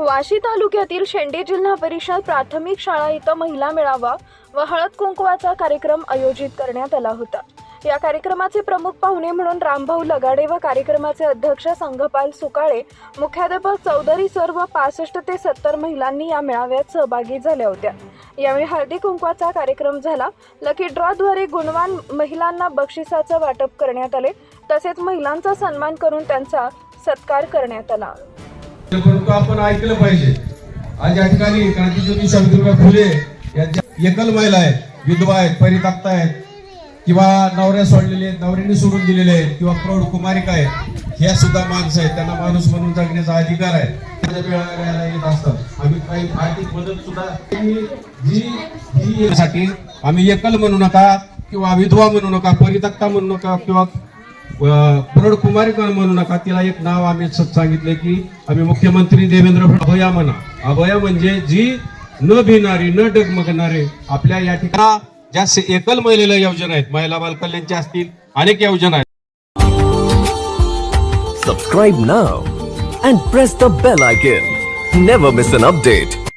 वाशी तालुक्यातील शेंडी जिल्हा परिषद प्राथमिक शाळा इथं महिला मेळावा व हळद कुंकवाचा कार्यक्रम आयोजित करण्यात आला होता. या कार्यक्रमाचे प्रमुख पाहुणे म्हणून रामभाऊ लगाडे व कार्यक्रमाचे अध्यक्ष संघपाल सुकाळे मुख्याध्यापक चौधरी सर व पासष्ट ते सत्तर महिलांनी या मेळाव्यात सहभागी झाल्या होत्या. यावेळी हळदी कुंकवाचा कार्यक्रम झाला. लकी ड्रॉद्वारे गुणवान महिलांना बक्षिसाचं वाटप करण्यात आले. तसेच महिलांचा सन्मान करून त्यांचा सत्कार करण्यात आला. परंतु आपण ऐकलं पाहिजे. आज या ठिकाणी क्रांतीज्योती सावित्रीबाई फुले यांच्या एकल महिला आहेत विधवा आहेत परित्यक्त आहेत किंवा नवऱ्या सोडलेले आहेत नवऱ्याने सोडून दिलेले आहेत किंवा प्रौढ कुमारिका आहेत ह्या सुद्धा माणसं आहेत. त्यांना माणूस म्हणून जगण्याचा अधिकार आहे. माझ्या येत असतात. आम्ही काही आर्थिक मदत सुद्धा जी आम्ही एकल म्हणू नका किंवा विधवा म्हणू नका परितक्ता म्हणू नका किंवा प्रौढ कुमारिका म्हणू नका. तिला एक नाव आम्ही सांगितले की आम्ही मुख्यमंत्री देवेंद्र अभया म्हणा. अभया म्हणजे जी न भिणारी न डगमगणारे आपल्या या ठिकाणी ज्या एकल महिलेला योजना आहेत महिला बालकल्याणच्या असतील अनेक योजना आहेत. Subscribe now and press the bell icon never miss an update